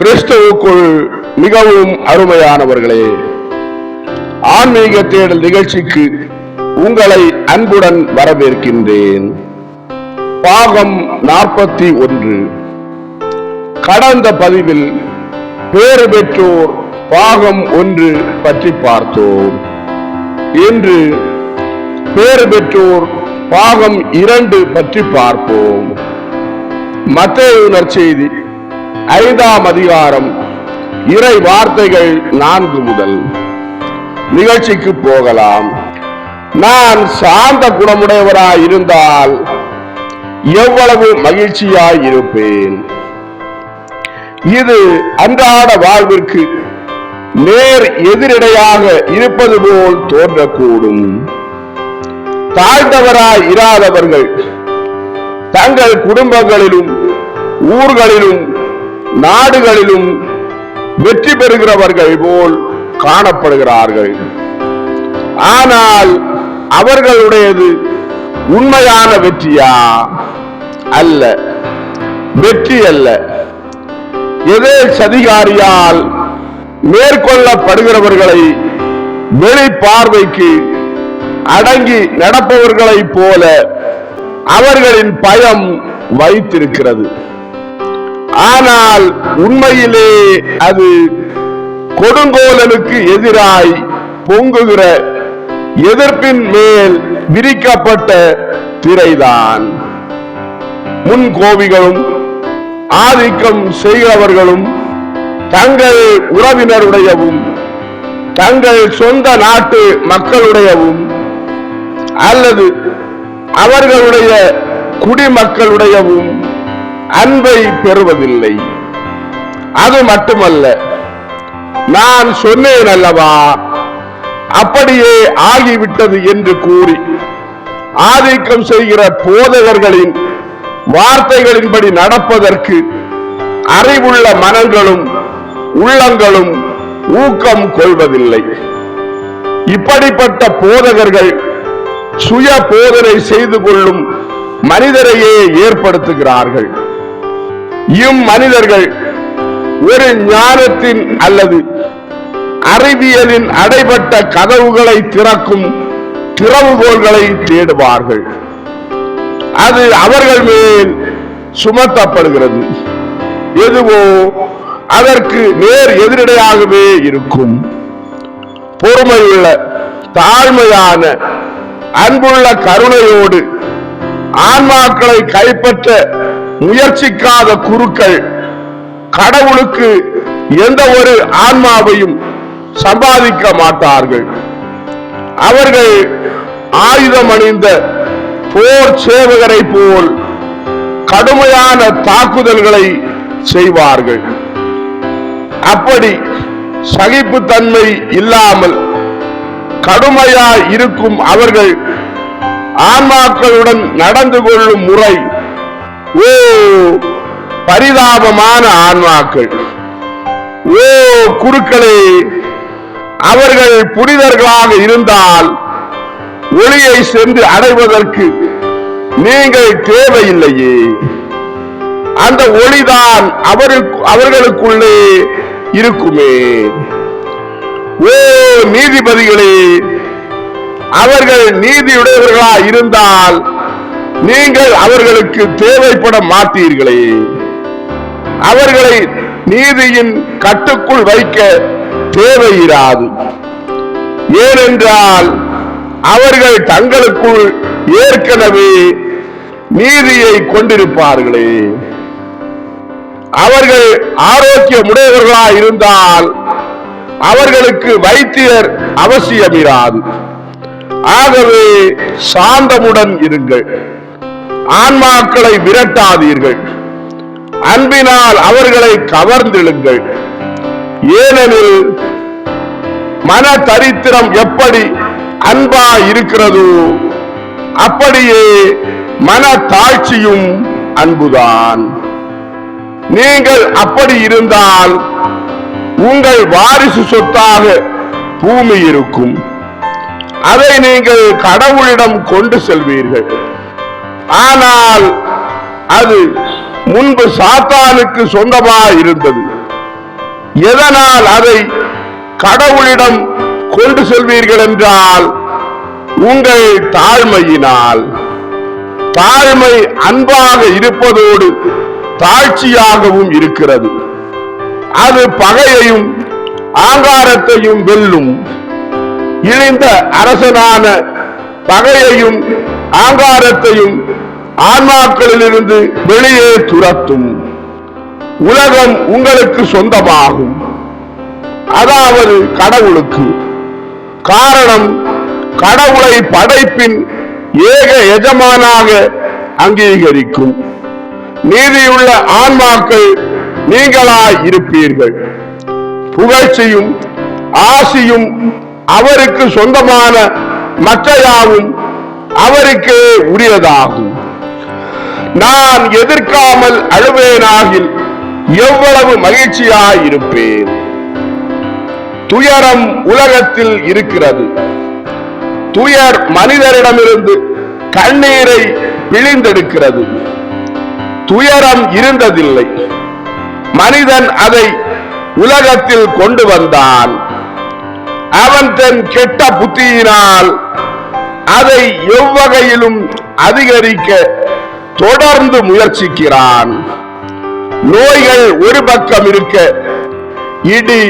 கிறிஸ்துவுக்குள் மிகவும் அருமையானவர்களே ஆன்மீக தேடல் நிகழ்ச்சிக்கு உங்களை அன்புடன் வரவேற்கின்றேன். பாகம் நாற்பத்தி ஒன்று. கடந்த பதிவில் பேறு பெற்றோர் பாகம் ஒன்று பற்றி பார்த்தோம். இன்று பேறு பெற்றோர் பாகம் இரண்டு பற்றி பார்ப்போம். மத்திய செய்தி ஐந்தாம் அதிகாரம் இறை வார்த்தைகள் நான்கு முதல். நிகழ்ச்சிக்கு போகலாம். நான் சாந்த குணமுடையவராய் இருந்தால் எவ்வளவு மகிழ்ச்சியாய் இருப்பேன்? இது அன்றாட வாழ்விற்கு நேர் எதிரிடையாக இருப்பது போல் தோன்றக்கூடும். தாழ்ந்தவராய் இராதவர்கள் தங்கள் குடும்பங்களிலும் ஊர்களிலும் நாடுகளிலும் வெற்றி பெறுகிறவர்கள் போல் காணப்படுகிறார்கள். ஆனால் அவர்களுடையது உண்மையான வெற்றியா? அல்ல. வெற்றி அல்ல. எதே சதிகாரியால் மேற்கொள்ளப்படுகிறவர்களை வெளி பார்வைக்கு அடங்கி நடப்பவர்களைப் போல அவர்களின் பயம் வைத்திருக்கிறது. ஆனால் உண்மையிலே அது கொடுங்கோலனுக்கு எதிராய் பொங்குகிற எதிர்ப்பின் மேல் விரிக்கப்பட்ட திரைதான். முன் கோவிகளும் ஆதிக்கம் செய்கிறவர்களும் தங்கள் உறவினருடையவும் தங்கள் சொந்த நாட்டு மக்களுடையவும் அல்லது அவர்களுடைய குடிமக்களுடையவும் அன்பை பெறுவதில்லை. அது மட்டுமல்ல நான் சொன்னேன் அல்லவா அப்படியே ஆகிவிட்டது என்று கூறி ஆதிக்கம் செய்கிற போதகர்களின் வார்த்தைகளின்படி நடப்பதற்கு அறிவுள்ள மனங்களும் உள்ளங்களும் ஊக்கம் கொள்வதில்லை. இப்படிப்பட்ட போதகர்கள் சுய போதனை செய்து கொள்ளும் மனிதரையே ஏற்படுத்துகிறார்கள். இம் மனிதர்கள் ஒரு ஞானத்தின் அல்லது அறிவியலின் அடைபட்ட கதவுகளை திறக்கும் திறவுகோள்களை தேடுவார்கள். அது அவர்கள் மேல் சுமத்தப்படுகிறது. எதுவோ அதற்கு நேர் எதிரடையாகவே இருக்கும். பொறுமையுள்ள தாழ்மையான அன்புள்ள கருணையோடு ஆன்மாக்களை கைப்பற்ற முயற்சிக்காத குருக்கள் கடவுளுக்கு எந்த ஒரு ஆன்மாவையும் சம்பாதிக்க மாட்டார்கள். அவர்கள் ஆயுதம் அணிந்த போர் சேவகரை போல் கடுமையான தாக்குதல்களை செய்வார்கள். அப்படி சகிப்புத்தன்மை இல்லாமல் கடுமையாய் இருக்கும் அவர்கள் ஆன்மாக்களுடன் நடந்து கொள்ளும் முறை ஓ பரிதாபமான ஆன்மாக்கள். ஓ குருக்களே அவர்கள் புனிதர்களாக இருந்தால் ஒளியை சென்று அடைவதற்கு நீங்கள் தேவையில்லையே. அந்த ஒளிதான் அவருக்கு அவர்களுக்குள்ளே இருக்குமே. ஓ நீதிபதிகளே அவர்கள் நீதியுடையவர்களா இருந்தால் நீங்கள் அவர்களுக்கு தேவைப்பட மாட்டீர்களே. அவர்களை நீதியின் கட்டுக்குள் வைக்க தேவையிராது. ஏனென்றால் அவர்கள் தங்களுக்குள் ஏற்கனவே நீதியை கொண்டிருப்பார்களே. அவர்கள் ஆரோக்கியமுடையவர்களா இருந்தால் அவர்களுக்கு வைத்தியர் அவசியமிராது. ஆகவே சாந்தமுடன் இருங்கள். ஆன்மாக்களை விரட்டாதீர்கள். அன்பினால் அவர்களை கவர்ந்திழுங்கள். ஏனெனில் மன தரித்திரம் எப்படி அன்பா இருக்கிறதோ அப்படியே மன தாழ்ச்சியும் அன்புதான். நீங்கள் அப்படி இருந்தால் உங்கள் வாரிசு சொத்தாக பூமி இருக்கும். அதை நீங்கள் கடவுளிடம் கொண்டு செல்வீர்கள். ஆனால் அது முன்பு சாத்தானுக்கு சொந்தமாக இருந்தது. எதனால் அதை கடவுளிடம் கொண்டு செல்வீர்கள் என்றால் உங்கள் தாழ்மையினால். தாழ்மை அன்பாக இருப்பதோடு தாழ்ச்சியாகவும் இருக்கிறது. அது பகையையும் ஆங்காரத்தையும் வெல்லும். இழிந்த அரசனான பகையையும் ஆங்காரத்தையும் ஆன்மாக்களிலிருந்து வெளியே துரத்தும். உலகம் உங்களுக்கு சொந்தமாகும். அதாவது கடவுளுக்கு. காரணம் கடவுளை படைப்பின் ஏக எஜமானாக அங்கீகரிக்கும். நீதியுள்ள ஆன்மாக்கள் நீங்களாய் இருப்பீர்கள். புகழ்ச்சியும் ஆசியும் அவருக்கு சொந்தமான மற்றையாவும் அவருக்கே உரியதாகும். நான் எதிர்க்காமல் அழுவேனாகில் எவ்வளவு மகிழ்ச்சியாய் இருப்பேன் துயரம் உலகத்தில் இருக்கிறது. துயர் மனிதரிடமிருந்து கண்ணீரை பிழிந்தெடுக்கிறது. துயரம் இருந்ததில்லை. மனிதன் அதை உலகத்தில் கொண்டு வந்தான். அவன் தன் கெட்ட புத்தியினால் அதை எவ்வகையிலும் அதிகரிக்க தொடர்ந்து முயற்சிக்கிறான். நோய்கள் ஒரு பக்கம் இருக்க இடி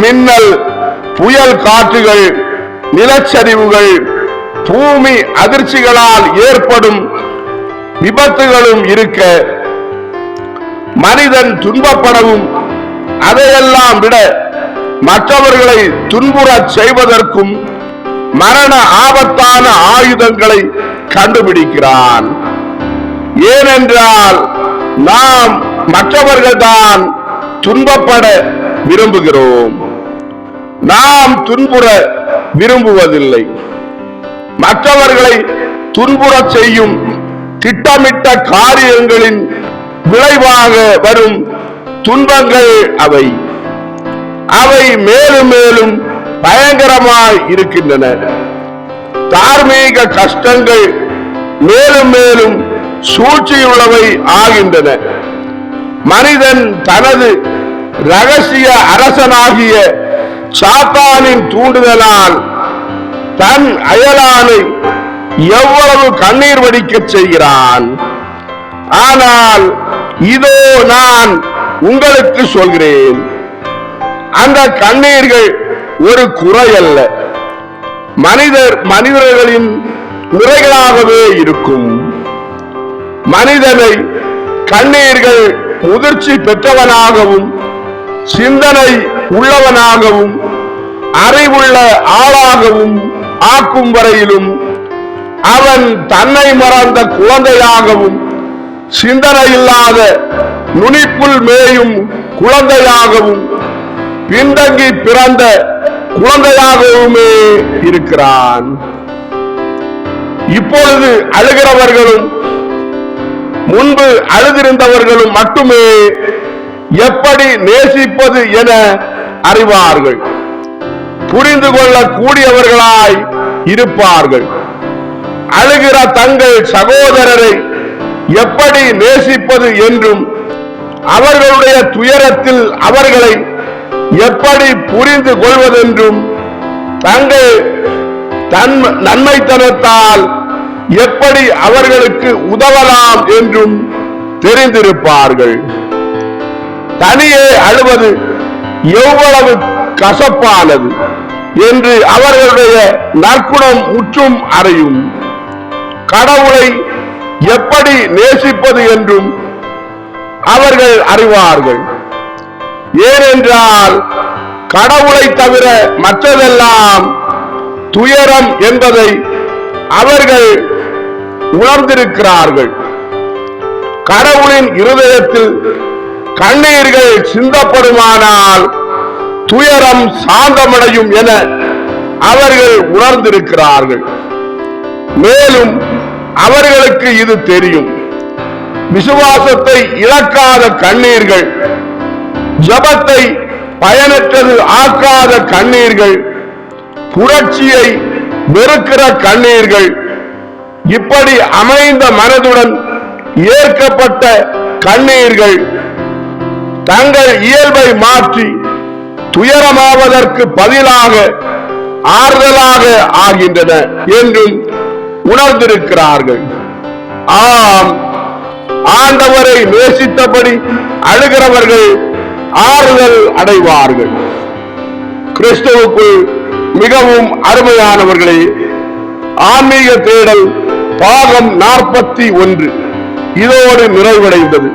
மின்னல் புயல் காற்றுகள் நிலச்சரிவுகள் பூமி அதிர்ச்சிகளால் ஏற்படும் விபத்துகளும் இருக்க மனிதன் துன்பப்படவும் அதையெல்லாம் விட மற்றவர்களை துன்புறச் செய்வதற்கும் மரண ஆபத்தான ஆயுதங்களை கண்டுபிடிக்கிறான். ஏனென்றால் நாம் மற்றவர்கள்தான் துன்பப்பட விரும்புகிறோம். நாம் துன்புற விரும்புவதில்லை. மற்றவர்களை துன்புறச் செய்யும் திட்டமிட்ட காரியங்களின் விளைவாக வரும் துன்பங்கள் அவை. அவை மேலும் மேலும் பயங்கரமாய் இருக்கின்றன. தார்மீக கஷ்டங்கள் மேலும் மேலும் சூழ்ச்சியுள்ளவை ஆகின்றன. மனிதன் தனது ரகசிய அரசனாகிய சாத்தானின் தூண்டுதலால் தன் அயலானை எவ்வளவு கண்ணீர் வடிக்கச் செய்கிறான்? ஆனால் இதோ நான் உங்களுக்கு சொல்கிறேன். அந்த கண்ணீர்கள் ஒரு குறையல்ல. மனிதர் மனிதர்களின் குறைகளாகவே இருக்கும். மனிதனை கண்ணீர்கள் முதிர்ச்சி பெற்றவனாகவும் சிந்தனை உள்ளவனாகவும் அறிவுள்ள ஆளாகவும் ஆக்கும் வரையிலும் அவன் தன்னை மறந்த குழந்தையாகவும் சிந்தனை இல்லாத நுனிப்புல் மேயும் குழந்தையாகவும் பின்தங்கி பிறந்த குழந்தையாகவுமே இருக்கிறான். இப்பொழுது அழுகிறவர்களும் முன்பு அழுதிருந்தவர்களும் மட்டுமே எப்படி நேசிப்பது என அறிவார்கள். புரிந்து கொள்ள கூடியவர்களாய் இருப்பார்கள். அழுகிற தங்கள் சகோதரரை எப்படி நேசிப்பது என்றும் அவர்களுடைய துயரத்தில் அவர்களை எப்படி புரிந்து கொள்வதென்றும் தங்கள் தன் நன்மைத்தனத்தால் எப்படி அவர்களுக்கு உதவலாம் என்றும் தெரிந்திருப்பார்கள். தனியே அழுவது எவ்வளவு கசப்பானது என்று அவர்களுடைய நற்குணம் முற்றும் அறியும். கடவுளை எப்படி நேசிப்பது என்றும் அவர்கள் அறிவார்கள். ஏனென்றால் கடவுளை தவிர மற்றதெல்லாம் துயரம் என்பதை அவர்கள் உணர்ந்திருக்கிறார்கள். கடவுளின் இருதயத்தில் கண்ணீர்கள் சிந்தப்படுமானால் துயரம் சாந்தமடையும் என அவர்கள் உணர்ந்திருக்கிறார்கள். மேலும் அவர்களுக்கு இது தெரியும். விசுவாசத்தை இழக்காத கண்ணீர்கள் ஜபத்தை பயனற்றது ஆக்காத கண்ணீர்கள் புரட்சியை வெறுக்கிற கண்ணீர்கள் இப்படி அமைந்த மனதுடன் ஏற்கப்பட்ட கண்ணீர்கள் தங்கள் இயல்பை மாற்றி துயரமாவதற்கு பதிலாக ஆறுதலாக ஆகின்றன என்றும் உணர்ந்திருக்கிறார்கள். ஆம் ஆண்டவரை நேசித்தபடி அழுகிறவர்கள் ஆறுதல் அடைவார்கள். கிறிஸ்துவுக்குள் மிகவும் அருமையானவர்களே ஆன்மீக தேடல் பாகம் நாற்பத்தி ஒன்று. இதோடு நிறைவடைந்தது.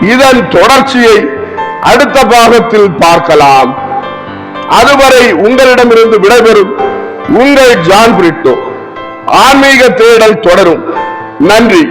இதன் தொடர்ச்சியை அடுத்த பாகத்தில் பார்க்கலாம். அதுவரை உங்களிடமிருந்து விடைபெறும் உங்கள் ஜான் பிரிட்டோ. ஆன்மீக தேடல் தொடரும். நன்றி.